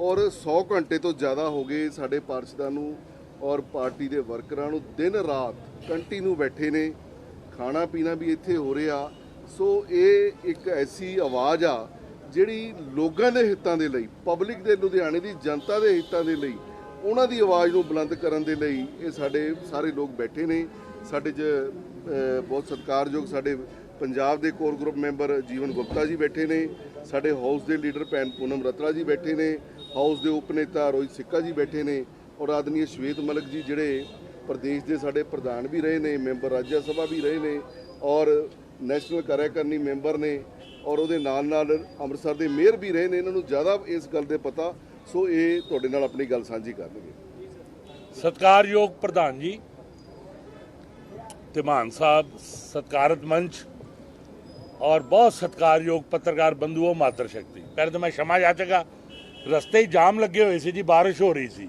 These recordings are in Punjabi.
ਔਰ 100 ਘੰਟੇ ਤੋਂ ਜ਼ਿਆਦਾ ਹੋ ਗਏ ਸਾਡੇ ਪਾਰਸ਼ਦਾਂ ਨੂੰ ਔਰ ਪਾਰਟੀ ਦੇ ਵਰਕਰਾਂ ਨੂੰ ਦਿਨ ਰਾਤ ਕੰਟੀਨਿਊ ਬੈਠੇ ਨੇ, ਖਾਣਾ ਪੀਣਾ ਵੀ ਇੱਥੇ ਹੋ ਰਿਹਾ। ਸੋ ਇਹ ਇੱਕ ਐਸੀ ਆਵਾਜ਼ ਆ ਜਿਹੜੀ ਲੋਕਾਂ ਦੇ ਹਿੱਤਾਂ ਦੇ ਲਈ, ਪਬਲਿਕ ਦੇ ਲੁਧਿਆਣੇ ਦੀ ਜਨਤਾ ਦੇ ਹਿੱਤਾਂ ਦੇ ਲਈ, ਉਹਨਾਂ ਦੀ ਆਵਾਜ਼ ਨੂੰ ਬੁਲੰਦ ਕਰਨ ਦੇ ਲਈ ਇਹ ਸਾਡੇ ਸਾਰੇ ਲੋਕ ਬੈਠੇ ਨੇ। ਸਾਡੇ 'ਚ ਬਹੁਤ ਸਤਿਕਾਰਯੋਗ ਸਾਡੇ ਪੰਜਾਬ ਦੇ core group member Jeevan Gupta ji ਬੈਠੇ ਨੇ। ਸਾਡੇ ਹਾਊਸ ਦੇ ਲੀਡਰ ਭੈਣ ਪੂਨਮ ਰਤਰਾ ਜੀ ਬੈਠੇ ਨੇ। ਹਾਊਸ ਦੇ ਉਪ ਨੇਤਾ ਰੋਹਿਤ ਸਿੱਕਾ ਜੀ ਬੈਠੇ ਨੇ ਔਰ ਆਦਰਨੀय ਸ਼ਵੇਤ ਮਲਕ ਜੀ ਜਿਹੜੇ ਪ੍ਰਦੇਸ਼ ਦੇ ਸਾਡੇ ਪ੍ਰਧਾਨ ਵੀ ਰਹੇ ਨੇ, ਮੈਂਬਰ ਰਾਜ ਸਭਾ ਵੀ ਰਹੇ ਨੇ ਔਰ ਨੈਸ਼ਨਲ ਕਾਰਿਆਕਾਰਨੀ ਮੈਂਬਰ ਨੇ ਔਰ ਉਹਦੇ ਨਾਲ ਨਾਲ ਅੰਮ੍ਰਿਤਸਰ ਦੇ ਮੇਅਰ ਵੀ ਰਹੇ ਨੇ, ਇਹਨਾਂ ਨੂੰ ਜ਼ਿਆਦਾ ਇਸ ਗੱਲ ਦੇ ਪਤਾ, ਸੋ ਇਹ ਤੁਹਾਡੇ ਨਾਲ ਆਪਣੀ ਗੱਲ ਸਾਂਝੀ ਕਰਨਗੇ। ਸਤਿਕਾਰਯੋਗ ਪ੍ਰਧਾਨ ਜੀ, ਤੇ ਸਾਹਿਬ, ਸਤਿਕਾਰਤ ਮੰਚ ਔਰ ਬਹੁਤ ਸਤਿਕਾਰਯੋਗ ਪੱਤਰਕਾਰ ਬੰਧੂਓ, ਮਾਤਰ ਸ਼ਕਤੀ। ਪਹਿਲੇ ਤਾਂ ਮੈਂ ਸ਼ਮਾ ਜਾਚਗਾ ਰਸਤੇ ਹੀ ਜਾਮ ਲੱਗੇ ਹੋਏ ਸੀ ਜੀ, ਬਾਰਿਸ਼ ਹੋ ਰਹੀ ਸੀ।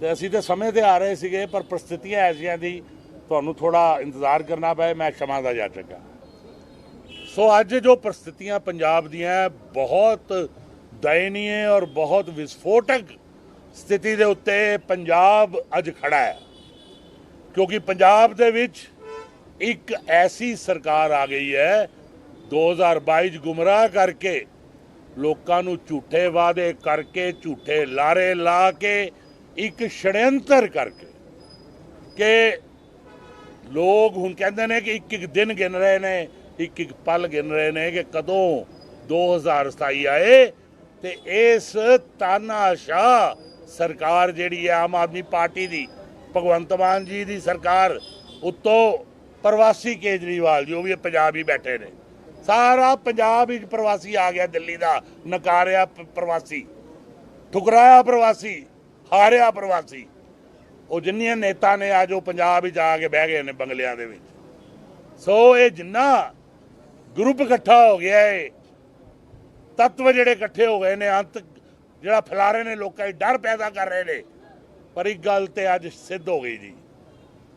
ਤੇ ਅਸੀਂ ਤਾਂ ਸਮੇਂ ਤੇ ਆ ਰਹੇ ਸੀਗੇ, ਪਰ ਪ੍ਰਸਥਿਤੀਆਂ ਐਸੀਆਂ ਦੀ ਤੁਹਾਨੂੰ ਥੋੜਾ ਇੰਤਜ਼ਾਰ ਕਰਨਾ ਪਏ ਮੈਂ ਸ਼ਮਾ ਦਾ ਜਾ ਜਾਚਗਾ ਸੋ ਅੱਜ ਜੋ ਪ੍ਰਸਥਿਤੀਆਂ ਪੰਜਾਬ ਦੀਆਂ ਬਹੁਤ ਦਇਨੀय ਔਰ ਬਹੁਤ ਵਿਸਫੋਟਕ ਸਥਿਤੀ ਦੇ ਉੱਤੇ ਪੰਜਾਬ ਅੱਜ ਖੜਾ ਹੈ। ਕਿਉਂਕਿ ਪੰਜਾਬ ਦੇ ਵਿੱਚ ਇੱਕ ਐਸੀ ਸਰਕਾਰ ਆ ਗਈ ਹੈ 2022 ਚ ਗੁੰਮਰਾਹ ਕਰਕੇ ਲੋਕਾਂ ਨੂੰ ਝੂਠੇ ਵਾਅਦੇ ਕਰਕੇ, ਝੂਠੇ ਲਾਰੇ ਲਾ ਕੇ, ਇੱਕ ਛੜਯੰਤਰ ਕਰਕੇ ਕਿ ਲੋਕ ਹੁਣ ਕਹਿੰਦੇ ਨੇ ਕਿ ਇੱਕ ਇੱਕ ਦਿਨ ਗਿਣ ਰਹੇ ਨੇ ਇੱਕ ਇੱਕ ਪਲ ਗਿਣ ਰਹੇ ਨੇ ਕਿ ਕਦੋਂ 2027 ਆਏ ਤੇ ਇਸ ਤਾਨਾਸ਼ਾਹ ਸਰਕਾਰ ਜਿਹੜੀ ਹੈ ਆਮ ਆਦਮੀ ਪਾਰਟੀ ਦੀ, ਭਗਵੰਤ ਮਾਨ ਜੀ ਦੀ ਸਰਕਾਰ ਉੱਤੋਂ ਪ੍ਰਵਾਸੀ ਕੇਜਰੀਵਾਲ ਜੀ, ਉਹ ਵੀ ਪੰਜਾਬ ਹੀ ਬੈਠੇ ਨੇ। ਸਾਰਾ ਪੰਜਾਬ ਵਿੱਚ ਪ੍ਰਵਾਸੀ ਆ ਗਿਆ ਦਿੱਲੀ ਦਾ। ਨਕਾਰਿਆ ਪ- ਪ੍ਰਵਾਸੀ। ਠੁਕਰਾਇਆ ਪ੍ਰਵਾਸੀ। ਹਾਰਿਆ ਪ੍ਰਵਾਸੀ। ਉਹ ਜਿੰਨੀਆਂ ਨੇਤਾ ਨੇ ਅੱਜ ਉਹ ਪੰਜਾਬ ਵਿੱਚ ਆ ਕੇ ਬਹਿ ਗਏ ਨੇ ਬੰਗਲਿਆਂ ਦੇ ਵਿੱਚ। ਸੋ ਇਹ ਜਿੰਨਾ ਗਰੁੱਪ ਇਕੱਠਾ ਹੋ ਗਿਆ ਏ ਤੱਤਵ ਜਿਹੜੇ ਇਕੱਠੇ ਹੋ ਗਏ ਨੇ ਅੰਤ ਜਿਹੜਾ ਫੈਲਾ ਰਹੇ ਨੇ ਲੋਕਾਂ 'ਚ ਡਰ ਪੈਦਾ ਕਰ ਰਹੇ ਨੇ ਪਰ ਇੱਕ ਗੱਲ ਤੇ ਅੱਜ ਸਿੱਧ ਹੋ ਗਈ ਜੀ।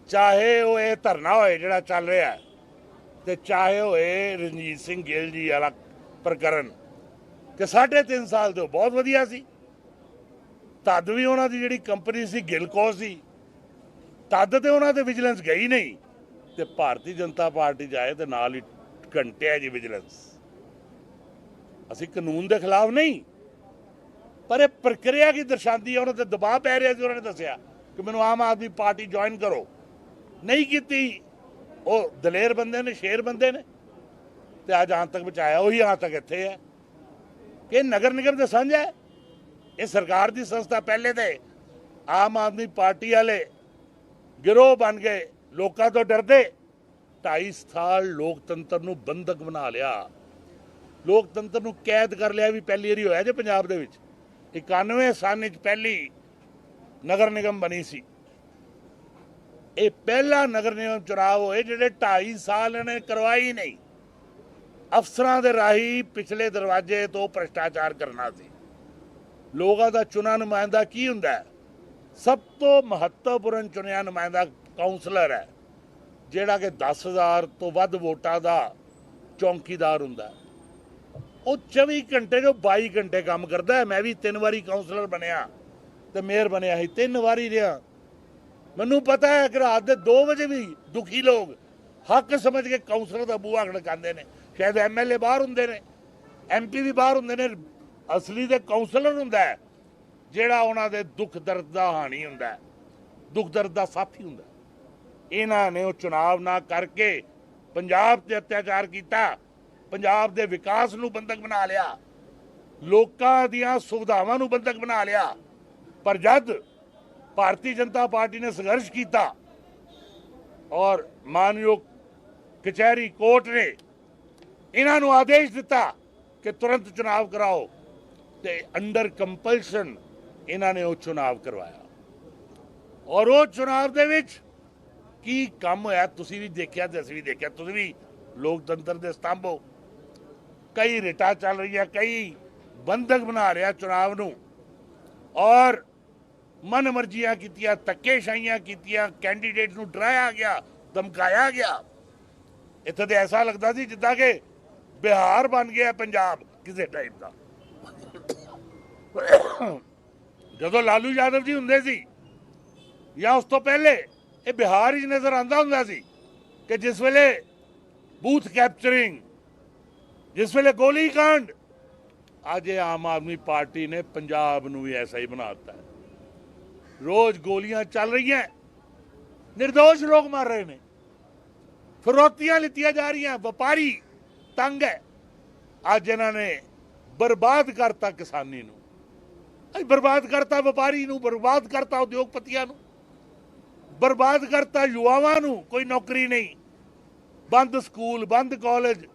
ਚਾਹੇ ਉਹ ਇਹ ਧਰਨਾ ਹੋਏ ਜਿਹੜਾ ਚੱਲ ਰਿਹਾ ਹੈ, ਤੇ ਚਾਹੇ ਹੋਏ ਰਣਜੀਤ ਸਿੰਘ ਗਿੱਲ ਜੀ ਵਾਲਾ ਪ੍ਰਕਰਨ ਕਿ ਸਾਢੇ ਤਿੰਨ ਸਾਲ ਤੋਂ ਬਹੁਤ ਵਧੀਆ ਸੀ। ਤਦ ਵੀ ਉਹਨਾਂ ਦੀ ਜਿਹੜੀ ਕੰਪਨੀ ਸੀ ਗਿਲਕੋ ਸੀ, ਤਦ ਤੇ ਉਹਨਾਂ ਤੇ ਵਿਜੀਲੈਂਸ ਗਈ ਨਹੀਂ ਤੇ ਭਾਰਤੀ ਜਨਤਾ ਪਾਰਟੀ ਜਾਏ ਤੇ ਨਾਲ ਹੀ ਘੰਟਿਆ ਜੀ ਵਿਜੀਲੈਂਸ। ਅਸੀਂ ਕਾਨੂੰਨ ਦੇ ਖਿਲਾਫ ਨਹੀਂ, ਪਰ ਇਹ ਪ੍ਰਕਿਰਿਆ ਕੀ ਦਰਸਾਉਂਦੀ ਹੈ ਉਹਨਾਂ ਤੇ ਦਬਾਅ ਪੈ ਰਿਹਾ ਸੀ, ਉਹਨਾਂ ਨੇ ਦੱਸਿਆ ਕਿ ਮੈਨੂੰ ਆਮ ਆਦਮੀ ਪਾਰਟੀ ਜੁਆਇਨ ਕਰੋ। ਨਹੀਂ ਕੀਤੀ। ਉਹ ਦਲੇਰ ਬੰਦੇ ਨੇ, ਸ਼ੇਰ ਬੰਦੇ ਨੇ। ਤੇ ਅੱਜ ਆਂ ਤੱਕ ਬਚਾਇਆ, ਉਹੀ ਆਂ ਤੱਕ ਇੱਥੇ ਹੈ। ਕਿ ਨਗਰ ਨਿਗਮ ਦੇ ਸਾਂਝਾ ਹੈ? ਇਹ ਸਰਕਾਰ ਦੀ ਸੰਸਥਾ ਪਹਿਲੇ ਤੇ ਆਮ ਆਦਮੀ ਪਾਰਟੀ ਵਾਲੇ ਗਿਰੋਹ ਬਣ ਗਏ ਲੋਕਾਂ ਤੋਂ ਡਰਦੇ। 2.5 ਸਾਲ ਲੋਕਤੰਤਰ ਨੂੰ ਬੰਧਕ ਬਣਾ ਲਿਆ। ਲੋਕਤੰਤਰ ਨੂੰ ਕੈਦ ਕਰ ਲਿਆ ਵੀ ਪਹਿਲੀ ਵਾਰੀ ਹੋਇਆ ਜੇ ਪੰਜਾਬ ਦੇ ਵਿੱਚ। 91 ਸਾਲ ਵਿੱਚ ਪਹਿਲੀ ਨਗਰ ਨਿਗਮ ਬਣੀ ਸੀ। ਇਹ ਪਹਿਲਾ ਨਗਰ ਨਿਗਮ ਚੁਣਾਵ ਹੋਏ ਜਿਹੜੇ 2.5 ਸਾਲ ਇਹਨੇ ਕਰਵਾਈ ਨਹੀਂ। ਅਫਸਰਾਂ ਦੇ ਰਾਹੀਂ ਪਿਛਲੇ ਦਰਵਾਜ਼ੇ ਤੋਂ ਭ੍ਰਿਸ਼ਟਾਚਾਰ ਕਰਨਾ ਸੀ। ਲੋਕਾਂ ਦਾ ਚੁਣਾ ਨੁਮਾਇੰਦਾ ਕੀ ਹੁੰਦਾ ਹੈ? ਸਭ ਤੋਂ ਮਹੱਤਵਪੂਰਨ ਚੁਣਿਆ ਨੁਮਾਇੰਦਾ ਕਾਉਂਸਲਰ ਹੈ, ਜਿਹੜਾ ਕਿ 10000 ਤੋਂ ਵੱਧ ਵੋਟਾਂ ਦਾ ਚੌਂਕੀਦਾਰ ਹੁੰਦਾ ਉਹ 24 ਘੰਟੇ ਜੋ 22 ਘੰਟੇ ਕੰਮ ਕਰਦਾ ਹੈ, ਮੈਂ ਵੀ ਤਿੰਨ ਵਾਰੀ ਕਾਉਂਸਲਰ ਬਣਿਆ ਤੇ ਮੇਅਰ ਬਣਿਆ ਸੀ, ਤਿੰਨ ਵਾਰੀ ਰਿਹਾ। ਮੈਨੂੰ ਪਤਾ ਹੈ ਕਿ ਰਾਤ ਦੇ 2 ਵਜੇ ਵੀ ਦੁਖੀ ਲੋਕ ਹੱਕ ਸਮਝ ਕੇ ਕਾਉਂਸਲਰ ਦਾ ਬੂਹਾ ਖੜਕਾਉਂਦੇ ਨੇ। ਸ਼ਾਇਦ ਐਮਐਲਏ ਬਾਹਰ ਹੁੰਦੇ ਨੇ। ਐਮਪੀ ਵੀ ਬਾਹਰ ਹੁੰਦੇ ਨੇ। ਅਸਲੀ ਤੇ ਕਾਉਂਸਲਰ ਹੁੰਦਾ ਹੈ, ਜਿਹੜਾ ਉਹਨਾਂ ਦੇ ਦੁੱਖ ਦਰਦ ਦਾ ਹਾਣੀ ਹੁੰਦਾ ਦੁੱਖ ਦਰਦ ਦਾ ਸਾਥੀ ਹੁੰਦਾ ਇਹਨਾਂ ਨੇ ਉਹ ਚੁਣਾਵ ਨਾ ਕਰਕੇ ਪੰਜਾਬ ਤੇ ਅਤਿਆਚਾਰ ਕੀਤਾ, ਪੰਜਾਬ ਦੇ ਵਿਕਾਸ ਨੂੰ ਬੰਧਕ ਬਣਾ ਲਿਆ, ਲੋਕਾਂ ਦੀਆਂ ਸੁਵਿਧਾਵਾਂ ਨੂੰ ਬੰਧਕ ਬਣਾ ਲਿਆ। ਪਰ ਜਦ ਭਾਰਤੀ ਜਨਤਾ ਪਾਰਟੀ ਨੇ ਸੰਘਰਸ਼ ਕੀਤਾ ਔਰ ਮਾਨਯੋਗ ਕਚਹਿਰੀ ਕੋਰਟ ਨੇ ਇਹਨਾਂ ਨੂੰ ਆਦੇਸ਼ ਦਿੱਤਾ ਕਿ ਤੁਰੰਤ ਚੁਣਾਵ ਕਰਾਓ ਤੇ ਅੰਡਰ ਕੰਪਲਸ਼ਨ ਇਹਨਾਂ ਨੇ ਉਹ ਚੁਣਾਵ ਕਰਵਾਇਆ। ਔਰ ਉਹ ਚੁਣਾਵ ਦੇ ਵਿੱਚ ਕੀ ਕੰਮ ਹੋਇਆ ਤੁਸੀਂ ਵੀ ਦੇਖਿਆ ਤੇ ਅਸੀਂ ਵੀ ਦੇਖਿਆ, ਤੁਸੀਂ ਵੀ ਲੋਕਤੰਤਰ ਦੇ ਸਤੰਭ ਹੋ। ਕਈ ਰਿਟਾ ਚੱਲ ਰਹੀਆਂ, ਕਈ ਬੰਧਕ ਬਣਾ ਰਿਹਾ ਚੁਣਾਵ ਨੂੰ। ਔਰ ਮਨ ਮਰਜ਼ੀਆਂ ਕੀਤੀਆਂ, ਧੱਕੇਸ਼ਾਹੀਆਂ ਕੀਤੀਆਂ ਕੈਂਡੀਡੇਟ ਨੂੰ ਡਰਾਇਆ ਗਿਆ, ਧਮਕਾਇਆ ਗਿਆ। ਇੱਥੇ ਤੇ ਐਸਾ ਲੱਗਦਾ ਸੀ ਜਿੱਦਾਂ ਕਿ ਬਿਹਾਰ ਬਣ ਗਿਆ ਪੰਜਾਬ ਕਿਸੇ ਟਾਈਪ ਦਾ। ਜਦੋਂ ਲਾਲੂ ਯਾਦਵ ਜੀ ਹੁੰਦੇ ਸੀ, ਜਾਂ ਉਸ ਤੋਂ ਪਹਿਲੇ, ਇਹ ਬਿਹਾਰ ਹੀ ਨਜ਼ਰ ਆਂਦਾ ਹੁੰਦਾ ਸੀ ਕਿ ਜਿਸ ਵੇਲੇ ਬੂਥ ਕੈਪਚਰਿੰਗ ਜਿਸ ਵੇਲੇ ਗੋਲੀ ਕਾਂਡ ਅੱਜ ਇਹ ਆਮ ਆਦਮੀ ਪਾਰਟੀ ਨੇ ਪੰਜਾਬ ਨੂੰ ਵੀ ਐਸਾ ਹੀ ਬਣਾ ਦਿੱਤਾ ਹੈ। ਰੋਜ਼ ਗੋਲੀਆਂ ਚੱਲ ਰਹੀਆਂ। ਨਿਰਦੋਸ਼ ਲੋਕ ਮਰ ਰਹੇ ਨੇ। ਫਰੋਤੀਆਂ ਲਿੱਤੀਆਂ ਜਾ ਰਹੀਆਂ। ਵਪਾਰੀ ਤੰਗ ਹੈ। ਅੱਜ ਇਹਨਾਂ ਨੇ ਬਰਬਾਦ ਕਰਤਾ ਕਿਸਾਨੀ ਨੂੰ। ਅੱਜ ਬਰਬਾਦ ਕਰਤਾ ਵਪਾਰੀ ਨੂੰ, ਬਰਬਾਦ ਕਰਤਾ ਉਦਯੋਗਪਤੀਆਂ ਨੂੰ। ਬਰਬਾਦ ਕਰਤਾ ਯੁਵਾਵਾਂ ਨੂੰ, ਕੋਈ ਨੌਕਰੀ ਨਹੀਂ। ਬੰਦ ਸਕੂਲ, ਬੰਦ ਕਾਲਜ।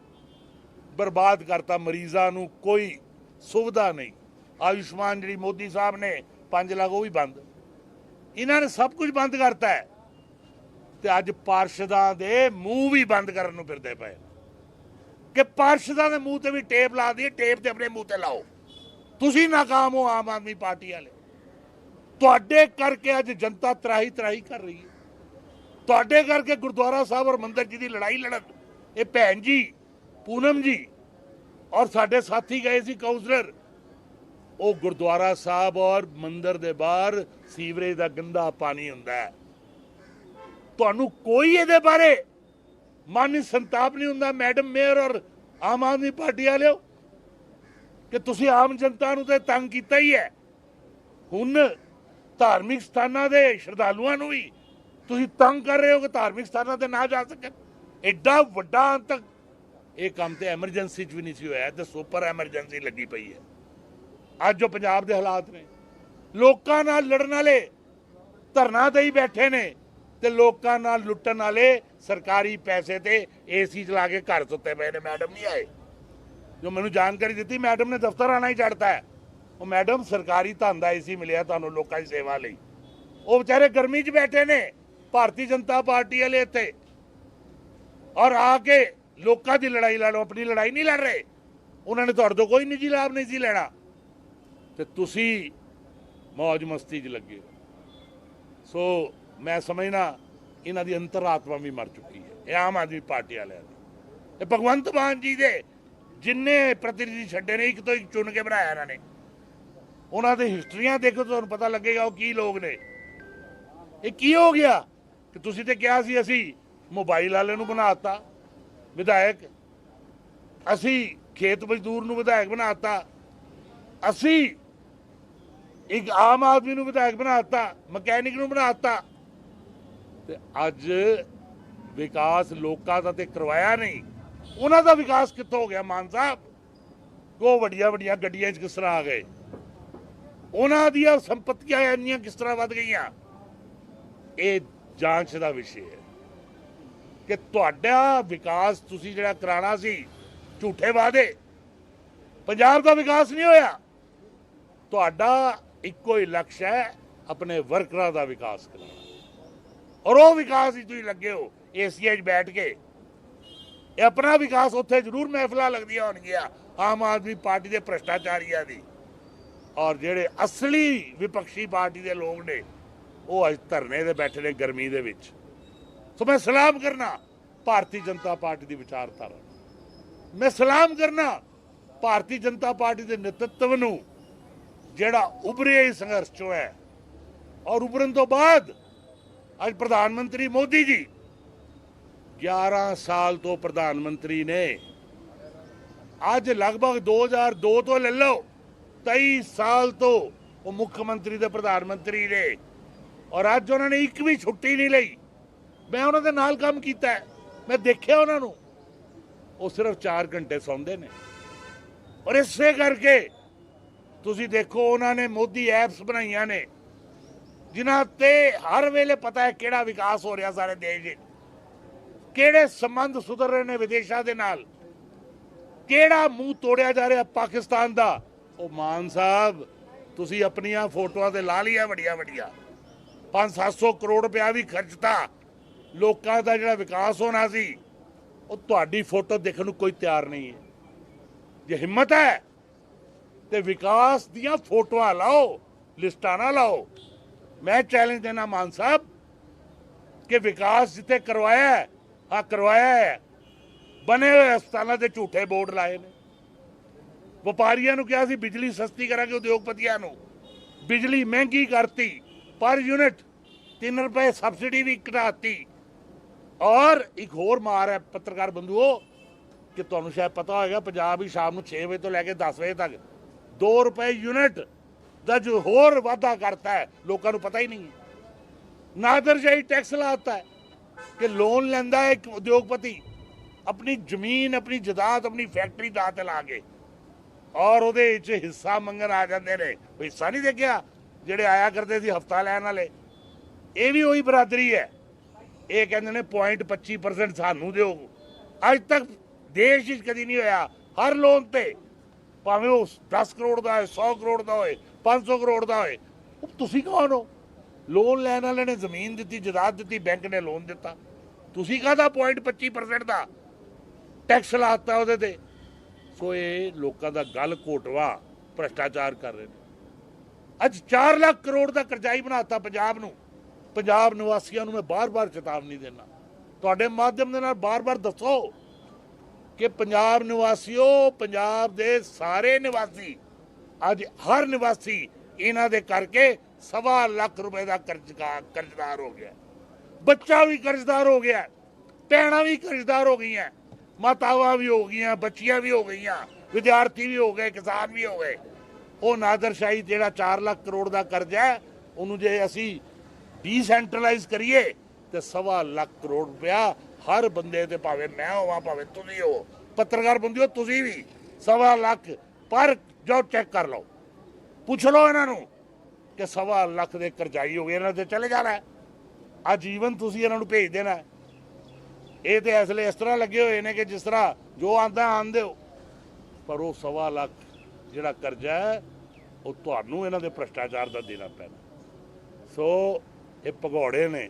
ਬਰਬਾਦ ਕਰਤਾ ਮਰੀਜ਼ਾਂ ਨੂੰ, ਕੋਈ ਸੁਵਿਧਾ ਨਹੀਂ। ਆਯੁਸ਼ਮਾਨ ਜਿਹੜੀ ਮੋਦੀ ਸਾਹਿਬ ਨੇ 5 ਲੱਖ ਉਹ ਵੀ ਬੰਦ। ਇਹਨਾਂ ਨੇ ਸਭ ਕੁਝ ਬੰਦ ਕਰਤਾ ਹੈ। ਤੇ ਅੱਜ ਪਾਰਸ਼ਦਾਂ ਦੇ ਮੂੰਹ ਵੀ ਬੰਦ ਕਰਨ ਨੂੰ ਫਿਰਦੇ ਪਏ। ਕਿ ਪਾਰਸ਼ਦਾਂ ਦੇ ਮੂੰਹ ਤੇ ਵੀ ਟੇਪ ਲਾ ਦਈਏ, ਟੇਪ ਤੇ ਆਪਣੇ ਮੂੰਹ ਤੇ ਲਾਓ। ਤੁਸੀਂ ਨਾਕਾਮ ਹੋ ਆਮ ਆਦਮੀ ਪਾਰਟੀ ਵਾਲੇ। ਤੁਹਾਡੇ ਕਰਕੇ ਅੱਜ ਜਨਤਾ ਤਰਾਹੀ ਤਰਾਹੀ ਕਰ ਰਹੀ ਹੈ। ਤੁਹਾਡੇ ਕਰਕੇ ਗੁਰਦੁਆਰਾ ਸਾਹਿਬ ਔਰ ਮੰਦਿਰ ਜੀ ਦੀ ਲੜਾਈ ਲੜਨ। ਇਹ ਭੈਣ ਜੀ, ਪੂਨਮ ਜੀ ਔਰ ਸਾਡੇ ਸਾਥੀ ਗਏ ਸੀ ਕਾਉਂਸਲਰ ਉਹ ਗੁਰਦੁਆਰਾ ਸਾਹਿਬ ਔਰ ਮੰਦਿਰ ਦੇ ਬਾਹਰ ਸੀਵਰੇਜ ਦਾ ਗੰਦਾ ਪਾਣੀ ਹੁੰਦਾ ਹੈ। ਤੁਹਾਨੂੰ ਕੋਈ ਇਹਦੇ ਬਾਰੇ ਮਨ ਸੰਤਾਪ ਨਹੀਂ ਹੁੰਦਾ, ਮੈਡਮ, ਮੇਅਰ ਔਰ ਆਮ ਆਦਮੀ ਪਾਰਟੀ ਵਾਲਿਓ, ਕਿ ਤੁਸੀਂ ਆਮ ਜਨਤਾ ਨੂੰ ਤੇ ਤੰਗ ਕੀਤਾ ਹੀ ਹੈ। ਹੁਣ ਧਾਰਮਿਕ ਸਥਾਨਾਂ ਦੇ ਸ਼ਰਧਾਲੂਆਂ ਨੂੰ ਵੀ ਤੁਸੀਂ ਤੰਗ ਕਰ ਰਹੇ ਹੋ ਕਿ ਧਾਰਮਿਕ ਸਥਾਨਾਂ ਤੇ ਨਾ ਜਾ ਸਕਣ। ਐਡਾ ਵੱਡਾ ਅੰਤ ਇਹ ਕੰਮ ਤੇ ਐਮਰਜੈਂਸੀ 'ਚ ਵੀ ਨਹੀਂ ਸੀ ਹੋਇਆ ਤੇ ਸੁਪਰ ਐਮਰਜੈਂਸੀ ਲੱਗੀ ਪਈ ਹੈ। ਅੱਜ ਜੋ ਪੰਜਾਬ ਦੇ ਹਾਲਾਤ ਨੇ। ਲੋਕਾਂ ਨਾਲ ਲੜਨ ਵਾਲੇ ਧਰਨਾ ਤੇ ਹੀ ਬੈਠੇ ਨੇ ਤੇ ਲੋਕਾਂ ਨਾਲ ਲੁੱਟਣ ਵਾਲੇ ਸਰਕਾਰੀ ਪੈਸੇ ਤੇ ਏਸੀ ਚਲਾ ਕੇ ਘਰ ਸੁੱਤੇ ਪਏ ਨੇ। ਮੈਡਮ ਨਹੀਂ ਆਏ। ਜੋ ਮੈਨੂੰ ਜਾਣਕਾਰੀ ਦਿੱਤੀ, ਮੈਡਮ ਨੇ ਦਫ਼ਤਰ ਆਣਾ ਹੀ ਛੱਡਤਾ ਹੈ। ਉਹ ਮੈਡਮ ਸਰਕਾਰੀ ਧਨ ਦਾ ਏਸੀ ਮਿਲਿਆ ਤੁਹਾਨੂੰ ਲੋਕਾਂ ਦੀ ਸੇਵਾ ਲਈ। ਉਹ ਵਿਚਾਰੇ ਗਰਮੀ 'ਚ ਬੈਠੇ ਨੇ ਭਾਰਤੀ ਜਨਤਾ ਪਾਰਟੀ ਵਾਲੇ ਇੱਥੇ। ਔਰ ਆ ਕੇ ਲੋਕਾਂ ਦੀ ਲੜਾਈ ਲੜੋ, ਆਪਣੀ ਲੜਾਈ ਨਹੀਂ ਲੜ ਰਹੇ। ਉਹਨਾਂ ਨੇ ਤੁਹਾਡੇ ਤੋਂ ਕੋਈ ਨਿੱਜੀ ਲਾਭ ਨਹੀਂ ਸੀ ਲੈਣਾ। ਤੇ ਤੁਸੀਂ ਮौज ਮਸਤੀ 'ਚ ਲੱਗੇ ਹੋ। ਸੋ ਮੈਂ ਸਮਝਣਾ ਇਹਨਾਂ ਦੀ ਅੰਤਰਾਤਮਾ ਵੀ ਮਰ ਚੁੱਕੀ ਹੈ। ਇਹ ਆਮ ਆਦਮੀ ਪਾਰਟੀ ਵਾਲਿਆਂ ਦੀ। ਇਹ ਭਗਵੰਤ ਮਾਨ ਜੀ ਦੇ ਜਿੰਨੇ ਪ੍ਰਤੀਨਿਧੀ ਛੱਡੇ ਨੇ, ਇੱਕ ਤੋਂ ਇੱਕ ਚੁਣ ਕੇ ਬਣਾਇਆ ਇਹਨਾਂ ਨੇ। ਉਹਨਾਂ ਦੀ ਹਿਸਟਰੀਆਂ ਦੇਖੋ, ਤੁਹਾਨੂੰ ਪਤਾ ਲੱਗੇਗਾ ਉਹ ਕੀ ਲੋਕ ਨੇ। ਇਹ ਕੀ ਹੋ ਗਿਆ? ਕਿ ਤੁਸੀਂ ਤੇ ਕਿਹਾ ਸੀ, ਅਸੀਂ ਮੋਬਾਈਲ ਵਾਲੇ ਨੂੰ ਬਣਾਤਾ, ਵਿਧਾਇਕ। ਅਸੀਂ ਖੇਤ ਮਜ਼ਦੂਰ ਨੂੰ ਵਿਧਾਇਕ ਬਣਾਤਾ। ਅਸੀਂ ਇੱਕ ਆਮ ਆਦਮੀ ਨੂੰ ਵਿਧਾਇਕ ਬਣਾਤਾ ਮਕੈਨਿਕ ਨੂੰ ਬਣਾਤਾ ਤੇ ਅੱਜ ਵਿਕਾਸ ਲੋਕਾਂ ਦਾ ਤੇ ਕਰਵਾਇਆ ਨਹੀਂ। ਉਹਨਾਂ ਦਾ ਵਿਕਾਸ ਕਿੱਥੋਂ ਹੋ ਗਿਆ, ਮਾਨ ਸਾਹਿਬ? ਉਹ ਵੱਡੀਆਂ ਵੱਡੀਆਂ ਗੱਡੀਆਂ 'ਚ ਕਿਸ ਤਰ੍ਹਾਂ ਆ ਗਏ? ਉਹਨਾਂ ਦੀਆਂ ਸੰਪਤੀਆਂ ਇੰਨੀਆਂ ਕਿਸ ਤਰ੍ਹਾਂ ਵੱਧ ਗਈਆਂ? ਇਹ ਜਾਂਚ ਦਾ ਵਿਸ਼ੇ ਹੈ ਕਿ ਤੁਹਾਡਾ ਵਿਕਾਸ ਤੁਸੀਂ ਜਿਹੜਾ ਕਰਾਣਾ ਸੀ, ਝੂਠੇ ਵਾਅਦੇ। ਪੰਜਾਬ ਦਾ ਵਿਕਾਸ ਨਹੀਂ ਹੋਇਆ। ਤੁਹਾਡਾ ਇੱਕੋ ਹੀ ਲਕਸ਼ ਹੈ ਆਪਣੇ ਵਰਕਰਾਂ ਦਾ ਵਿਕਾਸ ਕਰਨਾ ਔਰ ਉਹ ਵਿਕਾਸ ਹੀ ਤੁਸੀਂ ਲੱਗੇ ਹੋ ਏਸੀਆ 'ਚ ਬੈਠ ਕੇ। ਇਹ ਆਪਣਾ ਵਿਕਾਸ ਉੱਥੇ ਜ਼ਰੂਰ ਮਹਿਫਲਾਂ ਲੱਗਦੀਆਂ ਹੋਣਗੀਆਂ, ਆਮ ਆਦਮੀ ਪਾਰਟੀ ਦੇ ਭ੍ਰਸ਼ਟਾਚਾਰੀਆਂ ਦੀ। ਔਰ ਜਿਹੜੇ ਅਸਲੀ ਵਿਪਕਸ਼ੀ ਪਾਰਟੀ ਦੇ ਲੋਕ ਨੇ, ਉਹ ਅੱਜ ਧਰਨੇ ਦੇ ਬੈਠੇ ਨੇ ਗਰਮੀ ਦੇ ਵਿੱਚ। ਸੋ ਮੈਂ ਸਲਾਮ ਕਰਨਾ ਭਾਰਤੀ ਜਨਤਾ ਪਾਰਟੀ ਦੀ ਵਿਚਾਰਧਾਰਾ ਮੈਂ ਸਲਾਮ ਕਰਨਾ ਭਾਰਤੀ ਜਨਤਾ ਪਾਰਟੀ ਦੇ ਨੇਤਰਤਵ ਨੂੰ ਜਿਹੜਾ ਉਭਰਿਆ ਇਸ ਸੰਘਰਸ਼ ਚੋਂ ਹੈ। ਔਰ ਉਭਰਨ ਤੋਂ ਬਾਅਦ ਅੱਜ ਪ੍ਰਧਾਨ ਮੰਤਰੀ ਮੋਦੀ ਜੀ 11 ਸਾਲ ਤੋਂ ਪ੍ਰਧਾਨ ਮੰਤਰੀ ਨੇ। ਅੱਜ ਲਗਭਗ 2002 ਤੋਂ ਲੈ ਲਓ 23 ਸਾਲ ਤੋਂ ਉਹ ਮੁੱਖ ਮੰਤਰੀ ਦੇ ਪ੍ਰਧਾਨ ਮੰਤਰੀ ਨੇ। ਔਰ ਅੱਜ ਉਹਨਾਂ ਨੇ ਇੱਕ ਵੀ ਛੁੱਟੀ ਨਹੀਂ ਲਈ। ਮੈਂ ਉਹਨਾਂ ਦੇ ਨਾਲ ਕੰਮ ਕੀਤਾ ਮੈਂ ਦੇਖਿਆ ਉਹਨਾਂ ਨੂੰ। ਉਹ ਸਿਰਫ 4 ਘੰਟੇ ਸੌਂਦੇ ਨੇ। ਔਰ ਇਸੇ ਕਰਕੇ ਤੁਸੀਂ ਦੇਖੋ, ਉਹਨਾਂ ਨੇ ਮੋਦੀ ਐਪਸ ਬਣਾਈਆਂ ਨੇ, ਜਿਨ੍ਹਾਂ ਤੇ ਹਰ ਵੇਲੇ ਪਤਾ ਹੈ ਕਿਹੜਾ ਵਿਕਾਸ ਹੋ ਰਿਹਾ ਸਾਰੇ ਦੇਸ਼ ਦੇ। ਕਿਹੜੇ ਸੰਬੰਧ ਸੁਧਰ ਰਹੇ ਨੇ ਵਿਦੇਸ਼ਾਂ ਦੇ ਨਾਲ? ਕਿਹੜਾ ਮੂੰਹ ਤੋੜਿਆ ਜਾ ਰਿਹਾ ਪਾਕਿਸਤਾਨ ਦਾ? ਉਹ ਮਾਨ ਸਾਹਿਬ, ਤੁਸੀਂ ਆਪਣੀਆਂ ਫੋਟੋਆਂ ਤੇ ਲਾ ਲਈਆਂ ਵੱਡੀਆਂ ਵੱਡੀਆਂ। 5-700 ਕਰੋੜ ਰੁਪਇਆ ਵੀ ਖਰਚਤਾ। ਲੋਕਾਂ ਦਾ ਜਿਹੜਾ ਵਿਕਾਸ ਹੋਣਾ ਸੀ, ਉਹ ਤੁਹਾਡੀ ਫੋਟੋ ਦੇਖਣ ਨੂੰ ਕੋਈ ਤਿਆਰ ਨਹੀਂ ਹੈ। ਜੇ ਹਿੰਮਤ ਹੈ ਤੇ ਵਿਕਾਸ ਦੀਆਂ ਫੋਟੋਆਂ ਲਾਓ, ਲਿਸਟਾਂ ਨਾ ਲਾਓ। ਮੈਂ ਚੈਲੰਜ ਦੇਣਾ ਮਾਨ ਸਾਹਿਬ ਕਿ ਵਿਕਾਸ ਜਿੱਥੇ ਕਰਵਾਇਆ ਹੈ ਆ ਕਰਵਾਇਆ ਹੈ। ਬਣੇ ਹੋਏ ਹਸਪਤਾਲਾਂ ਦੇ ਝੂਠੇ ਬੋਰਡ ਲਾਏ ਨੇ। ਵਪਾਰੀਆਂ ਨੂੰ ਕਿਹਾ ਸੀ, ਬਿਜਲੀ ਸਸਤੀ ਕਰਾਂਗੇ ਉਦਯੋਗਪਤੀਆਂ ਨੂੰ। ਬਿਜਲੀ ਮਹਿੰਗੀ ਕਰਤੀ, ਪਰ ਯੂਨਿਟ 3 ਰੁਪਏ ਸਬਸਿਡੀ ਵੀ ਘਟਾਤੀ। ਔਰ ਇੱਕ ਹੋਰ ਮਾਰ ਹੈ ਪੱਤਰਕਾਰ ਬੰਧੂਓ, ਕਿ ਤੁਹਾਨੂੰ ਸ਼ਾਇਦ ਪਤਾ ਹੋਵੇਗਾ ਪੰਜਾਬ ਹੀ ਸ਼ਾਮ ਨੂੰ 6 ਵਜੇ ਤੋਂ ਲੈ ਕੇ 10 ਵਜੇ ਤੱਕ 2 ਰੁਪਏ ਯੂਨਿਟ ਦਾ ਜੋ ਹੋਰ ਵਾਧਾ ਕਰਤਾ ਹੈ, ਲੋਕਾਂ ਨੂੰ ਪਤਾ ਹੀ ਨਹੀਂ ਹੈ। ਨਾਦਰਸ਼ਾਹੀ ਟੈਕਸ ਲਾਤਾ ਹੈ ਕਿ ਲੋਨ ਲੈਂਦਾ ਹੈ ਇੱਕ ਉਦਯੋਗਪਤੀ, ਆਪਣੀ ਜ਼ਮੀਨ, ਆਪਣੀ ਜਦਾਦ, ਆਪਣੀ ਫੈਕਟਰੀ ਦਾ ਤੇ ਲਾ ਕੇ ਔਰ ਉਹਦੇ ਵਿੱਚ ਹਿੱਸਾ ਮੰਗਣ ਆ ਜਾਂਦੇ ਨੇ। ਹਿੱਸਾ ਨਹੀਂ ਦੇਖਿਆ, ਜਿਹੜੇ ਆਇਆ ਕਰਦੇ ਸੀ ਹਫਤਾ ਲੈਣ ਵਾਲੇ। ਇਹ ਵੀ ਉਹੀ ਬਰਾਦਰੀ ਹੈ। ਇਹ ਕਹਿੰਦੇ ਨੇ 0.25% ਸਾਨੂੰ ਦਿਓ। ਅੱਜ ਤੱਕ ਦੇਸ਼ ਵਿੱਚ ਕਦੀ ਨਹੀਂ ਹੋਇਆ। ਹਰ ਲੋਨ ਤੇ ਭਾਵੇਂ ਉਹ 10 ਕਰੋੜ ਦਾ ਹੋਏ 100 ਕਰੋੜ ਦਾ ਹੋਏ 500 ਕਰੋੜ ਦਾ ਹੋਏ, ਉਹ ਤੁਸੀਂ ਕੌਣ ਹੋ? ਲੋਨ ਲੈਣ ਵਾਲੇ ਨੇ ਜ਼ਮੀਨ ਦਿੱਤੀ ਜਾਇਦਾਦ ਦਿੱਤੀ, ਬੈਂਕ ਨੇ ਲੋਨ ਦਿੱਤਾ। ਤੁਸੀਂ ਕਾਹਦਾ 0.25% ਦਾ ਟੈਕਸ ਲਾਤਾ ਉਹਦੇ ਤੇ? ਸੋ ਇਹ ਲੋਕਾਂ ਦਾ ਗੱਲ ਘੋਟਵਾ, ਭ੍ਰਸ਼ਟਾਚਾਰ ਕਰ ਰਹੇ ਨੇ। ਅੱਜ 4 ਲੱਖ ਕਰੋੜ ਦਾ ਕਰਜ਼ਾਈ ਬਣਾਤਾ ਪੰਜਾਬ ਨੂੰ। ਪੰਜਾਬ ਨਿਵਾਸੀਆਂ ਨੂੰ ਮੈਂ ਬਾਰ-ਬਾਰ ਚੇਤਾਵਨੀ ਦੇਣਾ ਤੁਹਾਡੇ ਮਾਧਿਅਮ ਦੇ ਨਾਲ ਬਾਰ-ਬਾਰ ਦੱਸੋ। ਕਿ ਪੰਜਾਬ ਨਿਵਾਸੀਓ, ਪੰਜਾਬ ਦੇ ਸਾਰੇ ਨਿਵਾਸੀ, ਅੱਜ ਹਰ ਨਿਵਾਸੀ ਇਹਨਾਂ ਦੇ ਕਰਕੇ ਸਵਾ ਲੱਖ ਰੁਪਏ ਦਾ ਕਰਜ਼ਾ ਕਰਜ਼ਦਾਰ ਹੋ ਗਿਆ। ਬੱਚਾ ਵੀ ਕਰਜ਼ਦਾਰ ਹੋ ਗਿਆ, ਭੈਣਾਂ ਵੀ ਕਰਜ਼ਦਾਰ ਹੋ ਗਈਆਂ, ਮਾਤਾਵਾਂ ਵੀ ਹੋ ਗਈਆਂ, ਬੱਚੀਆਂ ਵੀ ਹੋ ਗਈਆਂ, ਵਿਦਿਆਰਥੀ ਵੀ ਹੋ ਗਏ, ਕਿਸਾਨ ਵੀ ਹੋ ਗਏ। ਉਹ ਨਾਦਰਸ਼ਾਹੀ ਜਿਹੜਾ 4 ਲੱਖ ਕਰੋੜ ਦਾ ਕਰਜ਼ਾ ਹੈ, ਉਹਨੂੰ ਜੇ ਅਸੀਂ ਡੀਸੈਂਟਰਲਾਈਜ਼ ਕਰੀਏ, ਤੇ ਸਵਾ ਲੱਖ ਕਰੋੜ ਰੁਪਇਆ ਹਰ ਬੰਦੇ ਤੇ ਭਾਵੇਂ ਮੈਂ ਹੋਵਾਂ, ਭਾਵੇਂ ਤੁਸੀਂ ਹੋ ਪੱਤਰਕਾਰ ਬੰਦਿਓ, ਤੁਸੀਂ ਵੀ ਸਵਾ ਲੱਖ ਪਰ ਜਾਓ ਚੈੱਕ ਕਰ ਲਓ। ਪੁੱਛ ਲਓ ਇਹਨਾਂ ਨੂੰ ਕਿ ਸਵਾ ਲੱਖ ਦੇ ਕਰਜ਼ਾਈ ਹੋ ਗਏ, ਇਹਨਾਂ ਤੇ ਚਲੇ ਜਾਣਾ ਆਜੀਵਨ ਤੁਸੀਂ ਇਹਨਾਂ ਨੂੰ ਭੇਜ ਦੇਣਾ ਇਹ ਤੇ ਇਸ ਲਈ ਇਸ ਤਰ੍ਹਾਂ ਲੱਗੇ ਹੋਏ ਨੇ ਕਿ ਜਿਸ ਤਰ੍ਹਾਂ ਜੋ ਆਂਦਾ, ਆਂਦੇ ਹੋ। ਪਰ ਉਹ ਸਵਾ ਲੱਖ ਜਿਹੜਾ ਕਰਜ਼ਾ ਹੈ, ਉਹ ਤੁਹਾਨੂੰ ਇਹਨਾਂ ਦੇ ਭ੍ਰਸ਼ਟਾਚਾਰ ਦਾ ਦੇਣਾ ਪੈਣਾ। ਸੋ ਇਹ ਭਗੌੜੇ ਨੇ।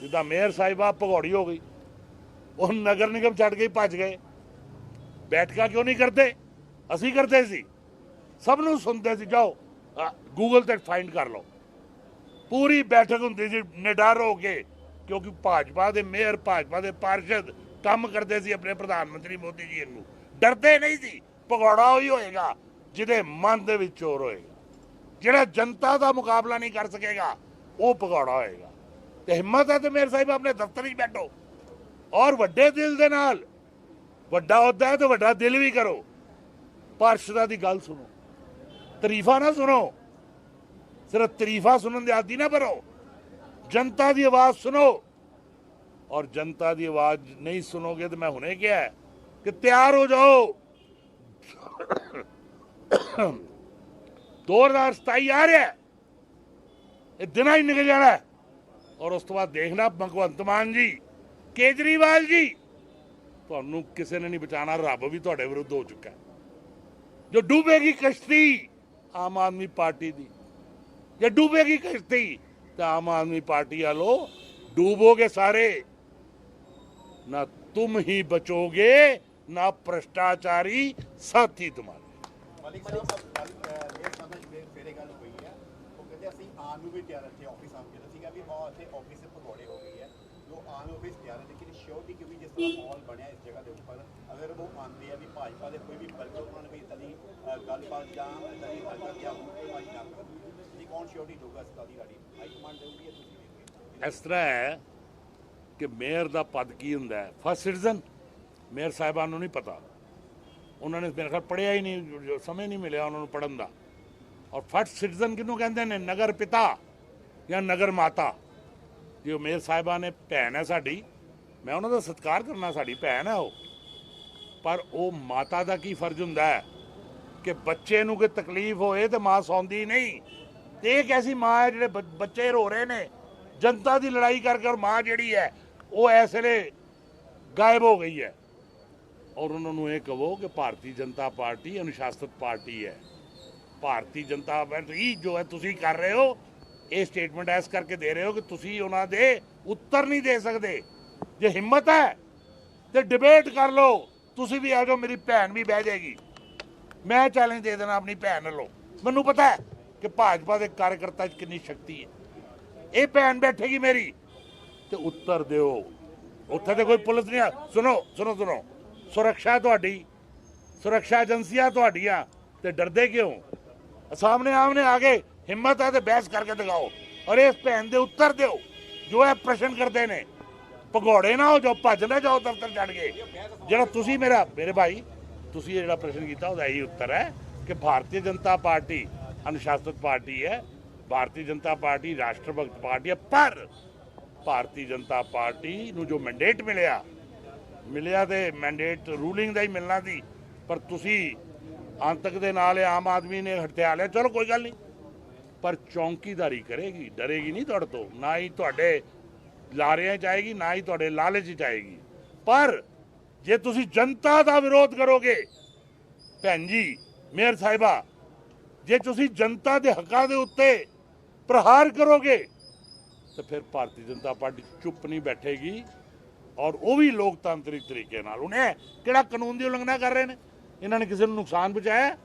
ਜਿੱਦਾਂ ਮੇਅਰ ਸਾਹਿਬਾ ਭਗੌੜੀ ਹੋ ਗਈ। ਉਹ ਨਗਰ ਨਿਗਮ ਛੱਡ ਕੇ ਭੱਜ ਗਏ। ਬੈਠਕਾਂ ਕਿਉਂ ਨਹੀਂ ਕਰਦੇ? ਅਸੀਂ ਕਰਦੇ ਸੀ। ਸਭ ਨੂੰ ਸੁਣਦੇ ਸੀ, ਜਾਓ ਗੂਗਲ ਤੇ ਫਾਈਂਡ ਕਰ ਲਓ। ਪੂਰੀ ਬੈਠਕ ਹੁੰਦੀ ਸੀ, ਨਿਡਰ ਹੋ ਕੇ, ਕਿਉਂਕਿ ਭਾਜਪਾ ਦੇ ਮੇਅਰ, ਭਾਜਪਾ ਦੇ ਪਾਰਸ਼ਦ ਕੰਮ ਕਰਦੇ ਸੀ ਆਪਣੇ ਪ੍ਰਧਾਨ ਮੰਤਰੀ ਮੋਦੀ ਜੀ ਨੂੰ। ਡਰਦੇ ਨਹੀਂ ਸੀ, ਭਗੌੜਾ ਉਹੀ ਹੋਏਗਾ, ਜਿਹਦੇ ਮਨ ਦੇ ਵਿੱਚ ਚੋਰ ਹੋਏਗਾ। ਜਿਹੜਾ ਜਨਤਾ ਦਾ ਮੁਕਾਬਲਾ ਨਹੀਂ ਕਰ ਸਕੇਗਾ, ਉਹ ਭਗੌੜਾ ਹੋਏਗਾ। ਤੇ ਹਿੰਮਤ ਹੈ ਤੇ ਮੇਅਰ ਸਾਹਿਬ, ਆਪਣੇ ਦਫ਼ਤਰ 'ਚ ਬੈਠੋ। ਔਰ ਵੱਡੇ ਦਿਲ ਦੇ ਨਾਲ। ਵੱਡਾ ਹੁੰਦਾ ਹੈ ਤੇ ਵੱਡਾ ਦਿਲ ਵੀ ਕਰੋ। ਪਾਰਸ਼ਦਾਂ ਦੀ ਗੱਲ ਸੁਣੋ। ਤਾਰੀਫਾਂ ਨਾ ਸੁਣੋ। ਸਿਰਫ ਤਾਰੀਫਾਂ ਸੁਣਨ ਦੇ ਆਦੀ ਨਾ ਬਣੋ ਜਨਤਾ ਦੀ ਆਵਾਜ਼ ਸੁਣੋ। ਔਰ ਜਨਤਾ ਦੀ ਆਵਾਜ਼ ਨਹੀਂ ਸੁਣੋਗੇ ਤਾਂ ਮੈਂ ਹੁਣੇ ਕਿਹਾ ਕਿ ਤਿਆਰ ਹੋ ਜਾਓ। 2027 ਆ ਰਿਹਾ ਇਹ ਦਿਨਾਂ ਹੀ ਨਿਕਲ ਜਾਣਾ ਔਰ ਉਸ ਤੋਂ ਬਾਅਦ ਦੇਖਣਾ ਭਗਵੰਤ ਮਾਨ ਜੀ। ਕੇਜਰੀਵਾਲ ਜੀ, ਤੁਹਾਨੂੰ ਕਿਸੇ ਨੇ ਨਹੀਂ ਬਚਾਣਾ ਰੱਬ ਵੀ ਤੁਹਾਡੇ ਵਿਰੁੱਧ ਹੋ ਚੁੱਕਾ ਜੋ ਡੂਬੇਗੀ ਕਸ਼ਤੀ ਆਮ ਆਦਮੀ ਪਾਰਟੀ ਦੀ, ਜੇ ਡੂਬੇਗੀ ਕਸ਼ਤੀ ਤਾਂ ਆਮ ਆਦਮੀ ਪਾਰਟੀ ਵਾਲੋ ਡੂਬੋਗੇ ਸਾਰੇ। ਨਾ ਤੁਮ ਹੀ ਬਚੋਗੇ, ਨਾ ਭ੍ਰਸ਼ਟਾਚਾਰੀ ਸਾਥੀ ਤੁਹਾਡੇ। ਮਾਲਿਕ ਸਾਹਿਬ ਇਹ ਸਾਡਾ ਫੇਰੇ ਗੱਲ ਹੋਈ ਹੈ। ਉਹ ਕਹਿੰਦੇ ਅਸੀਂ ਆਉਣ ਨੂੰ ਵੀ ਤਿਆਰ ਇੱਥੇ ਆਫਿਸ ਆਉਣ ਕੇ ਸੀਗਾ ਵੀ ਉਹ ਇੱਥੇ ਆਫਿਸ ਦੇ ਪਕੌੜੇ ਹੋ ਗਈ ਹੈ ਜੋ ਆਨ ਆਫਿਸ ਤਿਆਰ ਹੈ ਲੇਕਿਨ ਸ਼ੋਰਟੀ ਕਿਉਂਕਿ ਜਿਸ ਤਰ੍ਹਾਂ ਮਾਹੌਲ ਬਣਿਆ ਇਸ ਜਗ੍ਹਾ ਦੇ ਉੱਪਰ ਅਗਰ ਉਹ ਆਉਂਦੇ ਆ ਵੀ ਭਾਜਪਾ ਦੇ ਕੋਈ ਵੀ ਵਰਕਰ ਉਹਨਾਂ ਨੇ ਵੀ ਇਦਾਂ ਦੀ ਅ, ਗੱਲਬਾਤ ਜਾਂ ਇਦਾਂ ਦੀ ਹਰਕਤ ਜਾਂ ਹੁਕਮਵਾਜੀ ਨਾ ਕਰਨ ਜੀ ਕੌਣ ਸ਼ੋਰਟੀ ਦਊਗਾ ਇਸ ਗੱਲ ਦੀ ਸਾਡੀ ਹਾਈ ਕਮਾਂਡ ਦੇਊਗੀ ਜਾਂ ਤੁਸੀਂ ਦੇਓਗੇ ਇਸ ਤਰ੍ਹਾਂ ਹੈ ਕਿ ਮੇਅਰ ਦਾ ਪਦ ਕੀ ਹੁੰਦਾ ਹੈ ਫਸਟ ਸਿਟੀਜ਼ਨ ਮੇਅਰ ਸਾਹਿਬਾਨ ਨੂੰ ਨਹੀਂ ਪਤਾ ਉਹਨਾਂ ਨੇ ਮੇਰੇ ਖਿਆਲ ਪੜ੍ਹਿਆ ਹੀ ਨਹੀਂ ਜੋ ਸਮਝ ਨਹੀਂ ਮਿਲਿਆ ਉਹਨਾਂ ਨੂੰ ਪੜਨ ਦਾ ਔਰ ਫਸਟ ਸਿਟੀਜ਼ਨ ਕਿਹਨੂੰ ਕਹਿੰਦੇ ਨੇ ਨਗਰ ਪਿਤਾ ਜਾਂ ਨਗਰ ਮਾਤਾ ਜੋ ਮੇਅਰ ਸਾਹਿਬਾਨ ਨੇ ਭੈਣ ਹੈ ਸਾਡੀ, ਮੈਂ ਉਹਨਾਂ ਦਾ ਸਤਿਕਾਰ ਕਰਨਾ ਸਾਡੀ ਭੈਣ ਹੈ ਉਹ। ਪਰ ਉਹ ਮਾਤਾ ਦਾ ਕੀ ਫਰਜ਼ ਹੁੰਦਾ ਹੈ ਕਿ ਬੱਚੇ ਨੂੰ ਕੋਈ ਤਕਲੀਫ ਹੋਏ ਤੇ ਮਾਂ ਸੌਂਦੀ ਨਹੀਂ? ਤੇ ਇਹ ਕੈਸੀ ਮਾਂ ਹੈ ਜਿਹੜੇ ਬ- ਬੱਚੇ ਰੋ ਰਹੇ ਨੇ? ਜਨਤਾ ਦੀ ਲੜਾਈ ਕਰ ਕਰ ਮਾਂ ਜਿਹੜੀ ਹੈ, ਉਹ ਇਸ ਵੇਲੇ ਗਾਇਬ ਹੋ ਗਈ ਹੈ। ਔਰ ਉਹਨਾਂ ਨੂੰ ਇਹ ਕਹੋ ਕਿ ਭਾਰਤੀ ਜਨਤਾ ਪਾਰਟੀ ਅਨੁਸ਼ਾਸਿਤ ਪਾਰਟੀ ਹੈ। ਭਾਰਤੀ ਜਨਤਾ ਪਾਰਟੀ ਜੋ ਹੈ, ਤੁਸੀਂ ਕਰ ਰਹੇ ਹੋ ਇਹ ਸਟੇਟਮੈਂਟ ਐਸ ਕਰਕੇ ਦੇ ਰਹੇ ਹੋ ਕਿ ਤੁਸੀਂ ਉਹਨਾਂ ਦੇ ਉੱਤਰ ਨਹੀਂ ਦੇ ਸਕਦੇ। ਜੇ ਹਿੰਮਤ ਹੈ, ਤੇ ਡਿਬੇਟ ਕਰ ਲਓ। ਤੁਸੀਂ ਵੀ ਆ ਜਾਓ, ਮੇਰੀ ਭੈਣ ਵੀ ਬਹਿ ਜਾਏਗੀ। ਮੈਂ ਚੈਲੰਜ ਦੇ ਦੇਣਾ ਆਪਣੀ ਭੈਣ ਵੱਲੋਂ ਮੈਨੂੰ ਪਤਾ ਹੈ ਕਿ ਭਾਜਪਾ ਦੇ ਕਾਰਜਕਰਤਾ 'ਚ ਕਿੰਨੀ ਸ਼ਕਤੀ ਹੈ। ਇਹ ਭੈਣ ਬੈਠੇਗੀ ਮੇਰੀ। ਤੇ ਉੱਤਰ ਦਿਓ। ਉੱਥੇ ਤੇ ਕੋਈ ਪੁਲਿਸ ਨਹੀਂ ਆ। ਸੁਣੋ ਸੁਣੋ ਸੁਣੋ। ਸੁਰੱਖਿਆ ਤੁਹਾਡੀ, ਸੁਰੱਖਿਆ ਏਜੰਸੀਆਂ ਤੁਹਾਡੀਆਂ। ਤੇ ਡਰਦੇ ਕਿਉਂ? ਸਾਹਮਣੇ ਆਮਨੇ ਆ ਗਏ। ਹਿੰਮਤ ਹੈ ਤੇ ਬਹਿਸ ਕਰਕੇ ਦਿਖਾਓ। ਔਰ ਇਸ ਭੈਣ ਦੇ ਉੱਤਰ ਦਿਓ, ਜੋ ਇਹ ਪ੍ਰਸ਼ਨ ਕਰਦੇ ਨੇ। ਭਗੌੜੇ ਨਾ ਹੋ ਜਾਓ, ਭੱਜ ਨਾ ਜਾਓ, ਦਫ਼ਤਰ ਛੱਡ ਕੇ। ਜਿਹੜਾ ਤੁਸੀਂ ਮੇਰਾ, ਮੇਰੇ ਭਾਈ, ਤੁਸੀਂ ਇਹ ਜਿਹੜਾ ਪ੍ਰਸ਼ਨ ਕੀਤਾ, ਉਹਦਾ ਇਹੀ ਉੱਤਰ ਹੈ ਕਿ ਭਾਰਤੀ ਜਨਤਾ ਪਾਰਟੀ, ਅਨੁਸ਼ਾਸਿਤ ਪਾਰਟੀ ਹੈ, ਭਾਰਤੀ ਜਨਤਾ ਪਾਰਟੀ ਰਾਸ਼ਟਰ ਭਗਤ ਪਾਰਟੀ ਹੈ, ਪਰ ਭਾਰਤੀ ਜਨਤਾ ਪਾਰਟੀ ਨੂੰ ਜੋ ਮੈਂਡੇਟ ਮਿਲਿਆ ਮਿਲਿਆ ਤੇ ਮੈਂਡੇਟ ਰੂਲਿੰਗ ਦਾ ਹੀ ਮਿਲਣਾ ਸੀ, ਪਰ ਤੁਸੀਂ ਅੰਤਕ ਦੇ ਨਾਲ ਆਮ ਆਦਮੀ ਨੇ ਹਟਿਆ ਲਿਆ। ਚਲੋ, ਕੋਈ ਗੱਲ ਨਹੀਂ। ਪਰ ਚੌਂਕੀਦਾਰੀ ਕਰੇਗੀ, ਡਰੇਗੀ ਨਹੀਂ ਤੁਹਾਡੇ ਤੋਂ, ਨਾ ਹੀ ਤੁਹਾਡੇ ਲਾਰਿਆਂ ਚ ਆਏਗੀ, ਨਾ ਹੀ ਤੁਹਾਡੇ ਲਾਲਚ ਚ ਆਏਗੀ। ਪਰ ਜੇ ਤੁਸੀਂ ਜਨਤਾ ਦਾ ਵਿਰੋਧ ਕਰੋਗੇ, ਭੈਣ ਜੀ, ਮੇਅਰ ਸਾਹਿਬਾ, ਜੇ ਤੁਸੀਂ ਜਨਤਾ ਦੇ ਹੱਕਾਂ ਦੇ ਉੱਤੇ ਪ੍ਰਹਾਰ ਕਰੋਗੇ, ਤਾਂ ਫਿਰ ਭਾਰਤੀ ਜਨਤਾ ਪਾਰਟੀ ਚੁੱਪ ਨਹੀਂ ਬੈਠੇਗੀ ਔਰ ਉਹ ਵੀ ਲੋਕਤੰਤਰਿਕ ਤਰੀਕੇ ਨਾਲ। ਉਹਨੇ ਕਿਹੜਾ ਕਾਨੂੰਨ ਦੀ ਉਲੰਘਣਾ ਕਰ ਰਹੇ ਨੇ? ਇਹਨਾਂ ਨੇ ਕਿਸੇ ਨੂੰ ਨੁਕਸਾਨ ਪਹੁੰਚਾਇਆ?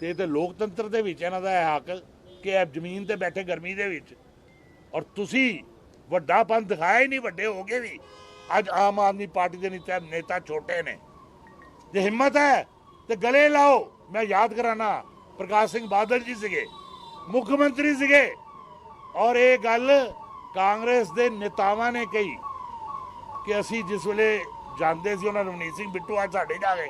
ਤੇ ਇਹ ਤੇ ਲੋਕਤੰਤਰ ਦੇ ਵਿੱਚ ਇਹਨਾਂ ਦਾ ਇਹ ਹੱਕ ਕਿ ਇਹ ਜ਼ਮੀਨ ਤੇ ਬੈਠੇ ਗਰਮੀ ਦੇ ਵਿੱਚ। ਔਰ ਤੁਸੀਂ ਵੱਡਾਪਨ ਦਿਖਾਇਆ ਹੀ ਨਹੀਂ, ਵੱਡੇ ਹੋ ਗਏ ਵੀ। ਅੱਜ ਆਮ ਆਦਮੀ ਪਾਰਟੀ ਦੇ ਨੇਤਾ ਨੇਤਾ ਛੋਟੇ ਨੇ। ਜੇ ਹਿੰਮਤ ਹੈ, ਤੇ ਗਲੇ ਲਾਓ। ਮੈਂ ਯਾਦ ਕਰਾਣਾ ਪ੍ਰਕਾਸ਼ ਸਿੰਘ ਬਾਦਲ ਜੀ ਸੀਗੇ, ਮੁੱਖ ਮੰਤਰੀ ਸੀਗੇ। ਔਰ ਇਹ ਗੱਲ ਕਾਂਗਰਸ ਦੇ ਨੇਤਾਵਾਂ ਨੇ ਕਹੀ ਕਿ ਅਸੀਂ ਜਿਸ ਵੇਲੇ ਜਾਂਦੇ ਸੀ, ਉਹਨਾਂ ਰਵਨੀਤ ਸਿੰਘ ਬਿੱਟੂ ਅੱਜ ਸਾਡੇ ਜਾ ਗਏ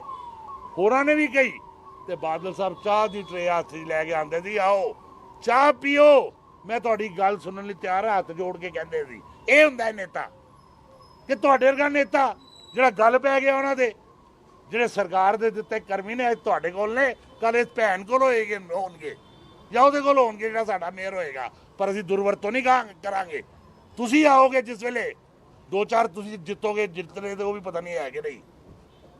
ਹੋਰਾਂ ਨੇ ਵੀ ਕਹੀ। ਤੇ ਬਾਦਲ ਸਾਹਿਬ ਚਾਹ ਦੀ ਟਰੇ ਹੱਥ ਲੈ ਕੇ ਆਂਦੇ ਸੀ, ਆਓ। ਚਾਹ ਪੀਓ। ਮੈਂ ਤੁਹਾਡੀ ਗੱਲ ਸੁਣਨ ਲਈ ਤਿਆਰ ਹਾਂ ਹੱਥ ਜੋੜ ਕੇ ਕਹਿੰਦੇ ਸੀ। ਇਹ ਹੁੰਦਾ ਹੈ ਨੇਤਾ। ਕਿ ਤੁਹਾਡੇ ਵਰਗਾ ਨੇਤਾ, ਜਿਹੜਾ ਗੱਲ ਪੈ ਗਿਆ ਉਹਨਾਂ ਦੇ, ਜਿਹੜੇ ਸਰਕਾਰ ਦੇ ਦਿੱਤੇ ਕਰਮੀ ਨੇ, ਅੱਜ ਤੁਹਾਡੇ ਕੋਲ ਨੇ ਕੱਲ ਇਸ ਭੈਣ ਕੋਲ ਹੋਏਗੇ, ਹੋਣਗੇ। ਜਾਂ ਉਹਦੇ ਕੋਲ ਹੋਣਗੇ, ਜਿਹੜਾ ਸਾਡਾ ਮੇਅਰ ਹੋਏਗਾ। ਪਰ ਅਸੀਂ ਦੁਰਵਰਤੋਂ ਨਹੀਂ ਕਰਾਂ- ਕਰਾਂਗੇ। ਤੁਸੀਂ ਆਓਗੇ ਜਿਸ ਵੇਲੇ, ਦੋ ਚਾਰ ਤੁਸੀਂ ਜਿੱਤੋਗੇ, ਜਿੱਤਨੇ ਤੇ ਉਹ ਵੀ ਪਤਾ ਨਹੀਂ ਹੈ ਕਿ ਨਹੀਂ।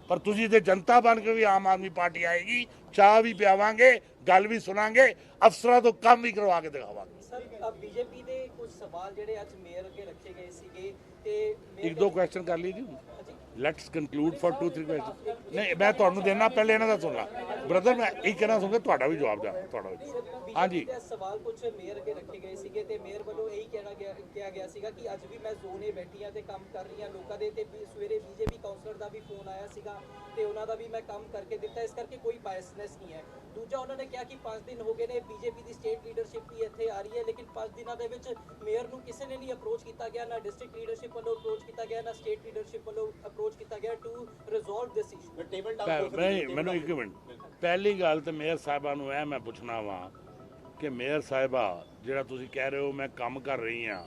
ਪਰ ਤੁਸੀਂ ਤੇ ਜਨਤਾ ਬਣ ਕੇ ਵੀ ਆਮ ਆਦਮੀ ਪਾਰਟੀ ਆਏਗੀ ਚਾਹ ਵੀ ਪਿਆਵਾਂਗੇ ਗੱਲ ਵੀ ਸੁਣਾਂਗੇ ਅਫਸਰਾਂ ਤੋਂ ਕੰਮ ਵੀ ਕਰਵਾ ਕੇ ਦਿਖਾਵਾਂਗੇ। ਸਰ ਬੀਜੇਪੀ ਦੇ ਕੁਝ ਸਵਾਲ ਜਿਹੜੇ ਅੱਜ ਮੇਅਰ ਅੱਗੇ ਰੱਖੇ ਗਏ ਸੀਗੇ ਤੇ ਇੱਕ ਦੋ ਕੁਐਸਚਨ ਕਰ ਲਈ ਜੀ। Let's conclude for two three question ਨਹੀਂ ਮੈਂ ਤੁਹਾਨੂੰ ਦੇਣਾ ਪਹਿਲੇ ਇਹਨਾਂ ਦਾ ਸੁਣਨਾ ਬ੍ਰਦਰ ਮੈਂ ਇਹ ਕਹਿਣਾ ਸੁਣਗਾ ਤੁਹਾਡਾ ਵੀ ਜਵਾਬ ਦਾ ਤੁਹਾਡਾ ਵੀ ਹਾਂਜੀ। ਸਵਾਲ ਕੁਝ ਮੇਅਰ ਅੱਗੇ ਰੱਖੇ ਗਏ ਸੀਗੇ ਤੇ ਮੇਅਰ ਵੱਲੋਂ ਇਹੀ ਕਹਿਣਾ ਗਿਆ ਕਿਹਾ ਗਿਆ ਸੀਗਾ ਕਿ ਅੱਜ ਵੀ ਮੈਂ ਜ਼ੋਨੇ ਬੈਠੀ ਆ ਤੇ ਕੰਮ ਕਰ ਰਹੀ ਆ ਲੋਕਾਂ ਦੇ ਤੇ ਵੀ ਸਵੇਰੇ ਬੀਜੇਪੀ ਕਾਉਂਸਲਰ ਦਾ ਵੀ ਫੋਨ ਆਇਆ ਸੀਗਾ ਤੇ ਉਹਨਾਂ ਦਾ ਵੀ ਮੈਂ ਕੰਮ ਕਰਕੇ ਦਿੱਤਾ ਇਸ ਕਰਕੇ ਕੋਈ ਬਾਇਸਨੈਸ ਨਹੀਂ ਹੈ। ਦੂਜਾ ਉਹਨਾਂ ਨੇ ਕਿਹਾ ਕਿ 5 ਦਿਨ ਹੋ ਗਏ ਨੇ ਬੀਜੇਪੀ ਦੀ ਸਟੇਟ ਲੀਡਰਸ਼ਿਪ ਵੀ ਇੱਥੇ ਆ ਰਹੀ ਹੈ ਲੇਕਿਨ 5 ਦਿਨਾਂ ਦੇ ਵਿੱਚ ਮੇਅਰ ਨੂੰ ਕਿਸੇ ਨੇ ਨਹੀਂ ਅਪਰੋਚ ਕੀਤਾ ਗਿਆ ਨਾ ਡਿਸਟ੍ਰਿਕਟ ਲੀਡਰਸ਼ਿਪ ਵੱਲੋਂ ਅਪਰੋਚ ਕੀਤਾ ਗਿਆ ਨਾ ਸਟੇਟ ਲੀਡਰਸ਼ਿਪ ਵੱਲੋਂ ਅਪਰੋਚ ਕੀਤਾ ਗਿਆ to resolve this issue table ਨਹੀਂ ਮੈਨੂੰ ਇੱਕ ਮਿੰਟ। ਪਹਿਲੀ ਗੱਲ ਤੇ ਮੇਅਰ ਸਾਹਿਬਾ ਨੂੰ ਇਹ ਮੈਂ ਪੁੱਛਣਾ ਵਾਂ ਕਿ ਮੇਅਰ ਸਾਹਿਬਾ ਜਿਹੜਾ ਤੁਸੀਂ ਕਹਿ ਰਹੇ ਹੋ ਮੈਂ ਕੰਮ ਕਰ ਰਹੀ ਆ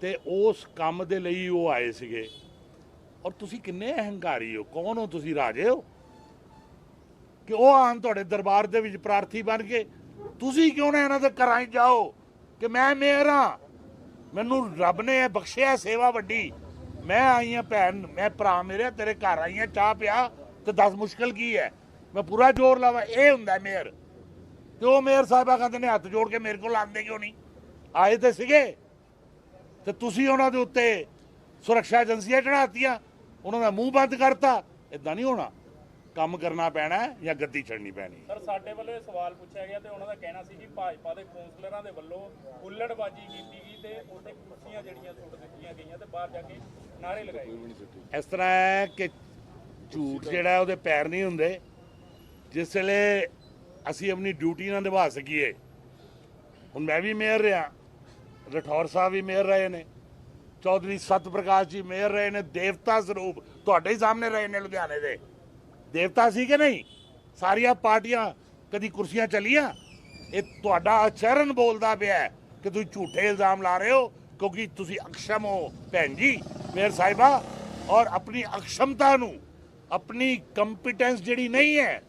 ਤੇ ਉਸ ਕੰਮ ਦੇ ਲਈ ਉਹ ਆਏ ਸੀਗੇ। ਔਰ ਤੁਸੀਂ ਕਿੰਨੇ ਅਹੰਕਾਰੀ ਹੋ? ਕੌਣ ਹੋ ਤੁਸੀਂ ਰਾਜੇ ਹੋ? ਕਿ ਉਹ ਆਣ ਤੁਹਾਡੇ ਦਰਬਾਰ ਦੇ ਵਿੱਚ ਪ੍ਰਾਰਥੀ ਬਣ ਕੇ ਤੁਸੀਂ ਕਿਉਂ ਨਾ ਇਹਨਾਂ ਦੇ ਘਰਾਂ 'ਚ ਜਾਓ ਕਿ ਮੈਂ ਮੇਅਰ ਹਾਂ? ਮੈਨੂੰ ਰੱਬ ਨੇ ਇਹ ਬਖਸ਼ਿਆ, ਸੇਵਾ ਵੱਡੀ। ਮੈਂ ਆਈ ਹਾਂ ਭੈਣ, ਮੈਂ ਭਰਾ ਮੇਰੇ, ਤੇਰੇ ਘਰ ਆਈ ਹਾਂ, ਚਾਹ ਪਿਆ ਤੇ ਦੱਸ ਮੁਸ਼ਕਲ ਕੀ ਹੈ? ਮੈਂ ਪੂਰਾ ਜ਼ੋਰ ਲਾਵਾ, ਇਹ ਹੁੰਦਾ ਮੇਅਰ। ਤੇ ਉਹ ਮੇਅਰ ਸਾਹਿਬਾ ਕਹਿੰਦੇ ਨੇ, ਹੱਥ ਜੋੜ ਕੇ ਮੇਰੇ ਕੋਲ ਆਉਂਦੇ ਕਿਉਂ ਨਹੀਂ? ਆਏ ਤੇ ਸੀਗੇ। ਤੇ ਤੁਸੀਂ ਉਹਨਾਂ ਦੇ ਉੱਤੇ ਸੁਰੱਖਿਆ ਏਜੰਸੀਆਂ ਚੜਾਤੀਆਂ ਉਹਨਾਂ ਦਾ ਮੂੰਹ ਬੰਦ ਕਰਤਾ ਇਦਾਂ ਨਹੀਂ ਹੋਣਾ। ਕੰਮ ਕਰਨਾ ਪੈਣਾ ਜਾਂ ਗੱਦੀ ਛੱਡਣੀ ਪੈਣੀ। ਸਰ ਸਾਡੇ ਵੱਲੋਂ ਇਹ ਸਵਾਲ ਪੁੱਛਿਆ ਗਿਆ ਤੇ ਉਹਨਾਂ ਦਾ ਕਹਿਣਾ ਸੀ ਕਿ ਭਾਜਪਾ ਦੇ ਕੌਂਸਲਰਾਂ ਦੇ ਵੱਲੋਂ ਹੁੱਲੜਬਾਜੀ ਕੀਤੀ ਗਈ ਤੇ ਉੱਥੇ ਕੁਰਸੀਆਂ ਜਿਹੜੀਆਂ ਸੁੱਟ ਦਿੱਤੀਆਂ ਗਈਆਂ ਤੇ ਬਾਹਰ ਜਾ ਕੇ ਨਾਰੇ ਲਗਾਏ ਗਏ। ਇਸ ਤਰ੍ਹਾਂ ਹੈ ਕਿ ਝੂਠ ਜਿਹੜਾ ਹੈ ਉਹਦੇ ਪੈਰ ਨਹੀਂ ਹੁੰਦੇ। ਜਿਸ ਵੇਲੇ ਅਸੀਂ ਆਪਣੀ ਡਿਊਟੀ ਨਾ ਨਿਭਾ ਸਕੀਏ। ਹੁਣ ਮੈਂ ਵੀ ਮੇਅਰ ਰਿਹਾ। ਰਠੌਰ ਸਾਹਿਬ ਵੀ ਮੇਅਰ ਰਹੇ ਨੇ। ਚੌਧਰੀ ਸਤ ਪ੍ਰਕਾਸ਼ ਜੀ ਮੇਅਰ ਰਹੇ ਨੇ, ਦੇਵਤਾ ਸਰੂਪ। ਤੁਹਾਡੇ ਹੀ ਸਾਹਮਣੇ ਰਹੇ ਨੇ ਲੁਧਿਆਣੇ ਦੇ। ਦੇਵਤਾ ਸੀ ਕਿ ਨਹੀਂ? ਸਾਰੀਆਂ ਪਾਰਟੀਆਂ ਕਦੀ ਕੁਰਸੀਆਂ ਚਲੀਆਂ? ਇਹ ਤੁਹਾਡਾ ਆਚਰਣ ਬੋਲਦਾ ਪਿਆ ਕਿ ਤੁਸੀਂ ਝੂਠੇ ਇਲਜ਼ਾਮ ਲਾ ਰਹੇ ਹੋ, ਕਿਉਂਕਿ ਤੁਸੀਂ ਅਕਸ਼ਮ ਹੋ, ਭੈਣ ਜੀ, ਮੇਅਰ ਸਾਹਿਬਾ। ਔਰ ਆਪਣੀ ਅਕਸ਼ਮਤਾ ਨੂੰ, ਆਪਣੀ ਕੰਪੀਟੈਂਸ ਜਿਹੜੀ ਨਹੀਂ ਹੈ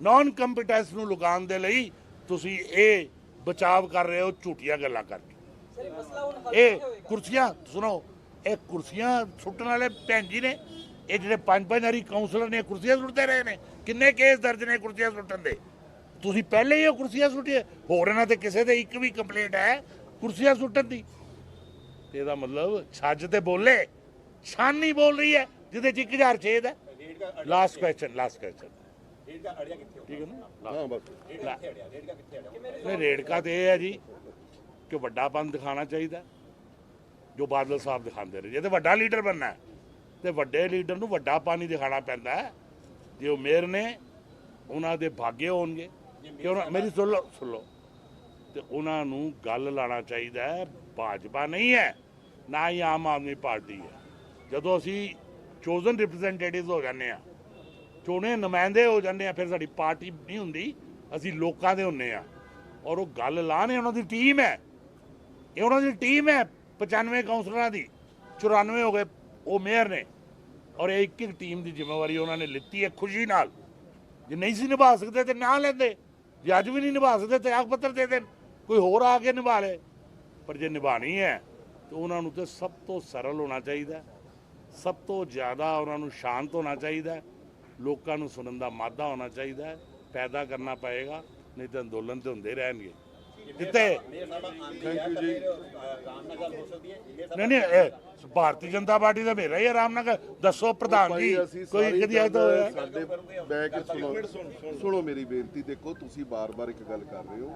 ਨਾਨ ਕੰਪੀਟੈਂਸ ਨੂੰ ਲੁਕਾਉਣ ਦੇ ਲਈ ਤੁਸੀਂ ਇਹ ਬਚਾਵ ਕਰ ਰਹੇ ਹੋ, ਝੂਠੀਆਂ ਗੱਲਾਂ ਕਰਕੇ। ਇਹ ਕੁਰਸੀਆਂ ਸੁਣੋ ਇਹ ਕੁਰਸੀਆਂ ਸੁੱਟਣ ਵਾਲੇ ਭੈਣ ਜੀ ਨੇ ਇਹ ਜਿਹੜੇ ਪੰਜ ਪੰਜ ਵਾਰੀ ਕਾਉਂਸਲਰ ਨੇ ਕੁਰਸੀਆਂ ਸੁੱਟਦੇ ਰਹੇ ਨੇ ਕਿੰਨੇ ਕੇਸ ਦਰਜ ਨੇ ਕੁਰਸੀਆਂ ਸੁੱਟਣ ਦੇ? ਤੁਸੀਂ ਪਹਿਲੇ ਹੀ ਉਹ ਕੁਰਸੀਆਂ ਸੁੱਟੀਆਂ ਹੋਰ ਇਹਨਾਂ ਤੇ ਕਿਸੇ ਦੇ ਇੱਕ ਵੀ ਕੰਪਲੇਂਟ ਹੈ ਕੁਰਸੀਆਂ ਸੁੱਟਣ ਦੀ। ਤੇ ਇਹਦਾ ਮਤਲਬ ਛੱਜ ਤੇ ਬੋਲੇ ਛਾਨ ਬੋਲ ਰਹੀ ਹੈ ਜਿਹਦੇ ਚ 1000 ਛੇਦ ਹੈ ਰੇਟ ਦਾ ਲਾਸਟ ਕੁਐਸਚਨ ਲਾਸਟ ਕੁਐਸਚਨ ਅੜਿਆ ਕਿੱਥੇ ਠੀਕ ਹੈ ਨਾ? ਹਾਂ ਬਸ। ਦਾ ਕਿੱਥੇ ਅੜਿਆ ਰੇਟ ਦਾ ਕਿੱਥੇ ਅੜਿਆ ਨਹੀਂ ਰੇੜਕਾ ਤੇ ਇਹ ਹੈ ਜੀ ਕਿ ਵੱਡਾਪਨ ਦਿਖਾਣਾ ਚਾਹੀਦਾ ਜੋ ਬਾਦਲ ਸਾਹਿਬ ਦਿਖਾਉਂਦੇ ਰਹੇ। ਜੇ ਤੇ ਵੱਡਾ ਲੀਡਰ ਬਣਨਾ ਹੈ, ਤੇ ਵੱਡੇ ਲੀਡਰ ਨੂੰ ਵੱਡਾ ਪਾਣੀ ਦਿਖਾਣਾ ਪੈਂਦਾ ਜੇ ਉਹ ਮੇਅਰ ਨੇ ਉਹਨਾਂ ਦੇ ਭਾਗੇ ਹੋਣਗੇ। ਕਿ ਉਹਨਾਂ ਮੇਰੀ ਸੁਣ ਲਓ ਸੁਣ ਲਓ। ਤੇ ਉਹਨਾਂ ਨੂੰ ਗੱਲ ਲਾਣਾ ਚਾਹੀਦਾ ਭਾਜਪਾ ਨਹੀਂ ਹੈ ਨਾ ਹੀ ਆਮ ਆਦਮੀ ਪਾਰਟੀ ਹੈ। ਜਦੋਂ ਅਸੀਂ ਚੋਜ਼ਨ ਰਿਪਰੈਜ਼ੈਂਟੇਟਿਵਸ ਹੋ ਜਾਂਦੇ ਆ ਚੋਣੇ ਨੁਮਾਇੰਦੇ ਹੋ ਜਾਂਦੇ ਆ ਫਿਰ ਸਾਡੀ ਪਾਰਟੀ ਨਹੀਂ ਹੁੰਦੀ ਅਸੀਂ ਲੋਕਾਂ ਦੇ ਹੁੰਨੇ ਆ ਔਰ ਉਹ ਗੱਲ ਲਾਣ ਉਹਨਾਂ ਦੀ ਟੀਮ ਹੈ। ਇਹ ਉਹਨਾਂ ਦੀ ਟੀਮ ਹੈ 95 ਕਾਉਂਸਲਰਾਂ ਦੀ 94 ਹੋ ਗਏ, ਉਹ ਮੇਅਰ ਨੇ। ਔਰ ਇਹ ਇੱਕ ਇੱਕ ਟੀਮ ਦੀ ਜ਼ਿੰਮੇਵਾਰੀ ਉਹਨਾਂ ਨੇ ਲਿੱਤੀ ਹੈ ਖੁਸ਼ੀ ਨਾਲ। ਜੇ ਨਹੀਂ ਸੀ ਨਿਭਾ ਸਕਦੇ ਤੇ ਨਾ ਲੈਂਦੇ, ਜੇ ਅੱਜ ਵੀ ਨਹੀਂ ਨਿਭਾ ਸਕਦੇ ਤੇ ਆਖ ਪੱਤਰ ਦੇ ਦੇਣ, ਕੋਈ ਹੋਰ ਆ ਕੇ ਨਿਭਾ ਲੇ। ਪਰ ਜੇ ਨਿਭਾਣੀ ਹੈ, ਤਾਂ ਉਹਨਾਂ ਨੂੰ ਤੇ ਸਭ ਤੋਂ ਸਰਲ ਹੋਣਾ ਚਾਹੀਦਾ ਸਭ ਤੋਂ ਜ਼ਿਆਦਾ ਉਹਨਾਂ ਨੂੰ ਸ਼ਾਂਤ ਹੋਣਾ ਚਾਹੀਦਾ ਲੋਕਾਂ ਨੂੰ ਸੁਣਨ ਦਾ ਮਾਦਾ ਹੋਣਾ ਚਾਹੀਦਾ ਪੈਦਾ ਕਰਨਾ ਪਏਗਾ, ਨਹੀਂ ਤਾਂ ਅੰਦੋਲਨ ਤੇ ਹੁੰਦੇ ਰਹਿਣਗੇ। ਜਿੱਤੇ ਥੈਂਕ ਯੂ ਜੀ। ਨਹੀਂ ਨਹੀਂ ਇਹ ਭਾਰਤੀ ਜਨਤਾ ਪਾਰਟੀ ਦਾ ਮੇਰਾ ਹੀ ਆਰਾਮ ਨਾਲ ਦੱਸੋ ਪ੍ਰਧਾਨ ਜੀ ਕੋਈ ਕਦੀ ਆਇਆ ਤਾਂ ਸਾਡੇ ਬੈ ਕੇ ਸੁਣੋ। ਸੁਣੋ ਮੇਰੀ ਬੇਨਤੀ ਦੇਖੋ ਤੁਸੀਂ ਬਾਰ-ਬਾਰ ਇੱਕ ਗੱਲ ਕਰ ਰਹੇ ਹੋ।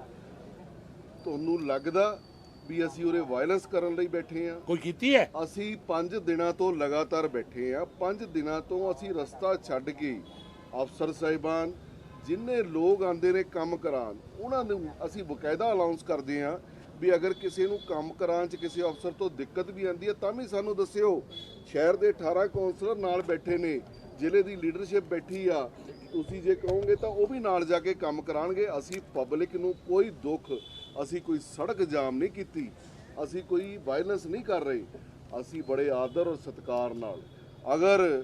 ਤੁਹਾਨੂੰ ਲੱਗਦਾ ਵੀ ਅਸੀਂ ਉਰੇ ਵਾਇਲੈਂਸ ਕਰਨ ਲਈ ਬੈਠੇ ਆ ਕੋਈ ਕੀਤੀ ਹੈ? ਅਸੀਂ 5 ਦਿਨਾਂ ਤੋਂ ਲਗਾਤਾਰ ਬੈਠੇ ਆ 5 ਦਿਨਾਂ ਤੋਂ ਅਸੀਂ ਰਸਤਾ ਛੱਡ ਕੇ ਅਫਸਰ ਸਾਹਿਬਾਨ ਜਿੰਨੇ ਲੋਕ ਆਂਦੇ ਨੇ ਕੰਮ ਕਰਾਉਣ, ਉਹਨਾਂ ਨੂੰ ਅਸੀਂ ਬਕਾਇਦਾ ਅਨਾਉਂਸ ਕਰਦੇ ਆ ਵੀ ਅਗਰ ਕਿਸੇ ਨੂੰ ਕੰਮ ਕਰਾਉਣ 'ਚ ਕਿਸੇ ਅਫਸਰ ਤੋਂ ਦਿੱਕਤ ਵੀ ਆਂਦੀ ਹੈ, ਤਾਂ ਵੀ ਸਾਨੂੰ ਦੱਸਿਓ। ਸ਼ਹਿਰ ਦੇ 18 ਕੌਂਸਲਰ ਨਾਲ ਬੈਠੇ ਨੇ, ਜ਼ਿਲ੍ਹੇ ਦੀ ਲੀਡਰਸ਼ਿਪ ਬੈਠੀ ਆ। ਤੁਸੀਂ ਜੇ ਕਹੋਗੇ ਤਾਂ ਉਹ ਵੀ ਨਾਲ ਜਾ ਕੇ ਕੰਮ ਕਰਾਣਗੇ ਅਸੀਂ ਪਬਲਿਕ ਨੂੰ ਕੋਈ ਦੁੱਖ, ਅਸੀਂ ਕੋਈ ਸੜਕ ਜਾਮ ਨਹੀਂ ਕੀਤੀ। ਅਸੀਂ ਕੋਈ ਵਾਇਲੈਂਸ ਨਹੀਂ ਕਰ ਰਹੇ। ਅਸੀਂ ਬੜੇ ਆਦਰ ਔਰ ਸਤਿਕਾਰ ਨਾਲ। ਅਗਰ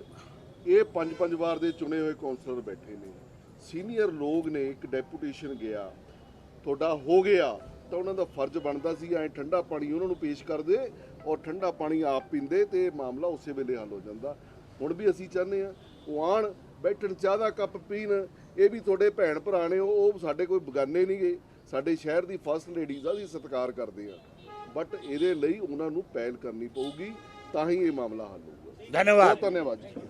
ਇਹ ਪੰਜ ਪੰਜ ਵਾਰ ਦੇ ਚੁਣੇ ਹੋਏ ਕੌਂਸਲਰ ਬੈਠੇ ਨੇ ਸੀਨੀਅਰ ਲੋਕ ਨੇ ਇੱਕ ਡੈਪੂਟੇਸ਼ਨ ਗਿਆ ਤੁਹਾਡਾ ਹੋ ਗਿਆ ਤਾਂ ਉਹਨਾਂ ਦਾ ਫਰਜ਼ ਬਣਦਾ ਸੀ ਐ ਠੰਡਾ ਪਾਣੀ ਉਹਨਾਂ ਨੂੰ ਪੇਸ਼ ਕਰਦੇ ਔਰ ਠੰਡਾ ਪਾਣੀ ਆਪ ਪੀਂਦੇ ਤੇ ਮਾਮਲਾ ਉਸੇ ਵੇਲੇ ਹੱਲ ਹੋ ਜਾਂਦਾ। ਹੁਣ ਵੀ ਅਸੀਂ ਚਾਹੁੰਦੇ ਆ ਉਹ ਆਣ ਬੈਠਣ ਚਾਹ ਦਾ ਕੱਪ ਪੀਣ ਇਹ ਵੀ ਤੁਹਾਡੇ ਭੈਣ ਭਰਾ ਨੇ ਉਹ ਸਾਡੇ ਕੋਈ ਬਗਾਨੇ ਨਹੀਂਗੇ ਸਾਡੇ ਸ਼ਹਿਰ ਦੀ ਫਸਟ ਲੇਡੀਜ਼ ਆ ਅਸੀਂ ਸਤਿਕਾਰ ਕਰਦੇ ਆ। ਬਟ ਇਹਦੇ ਲਈ ਉਹਨਾਂ ਨੂੰ ਪਹਿਲ ਕਰਨੀ ਪਊਗੀ ਤਾਂ ਹੀ ਇਹ ਮਾਮਲਾ ਹੱਲ ਹੋਊਗਾ। ਧੰਨਵਾਦ। ਧੰਨਵਾਦ ਜੀ।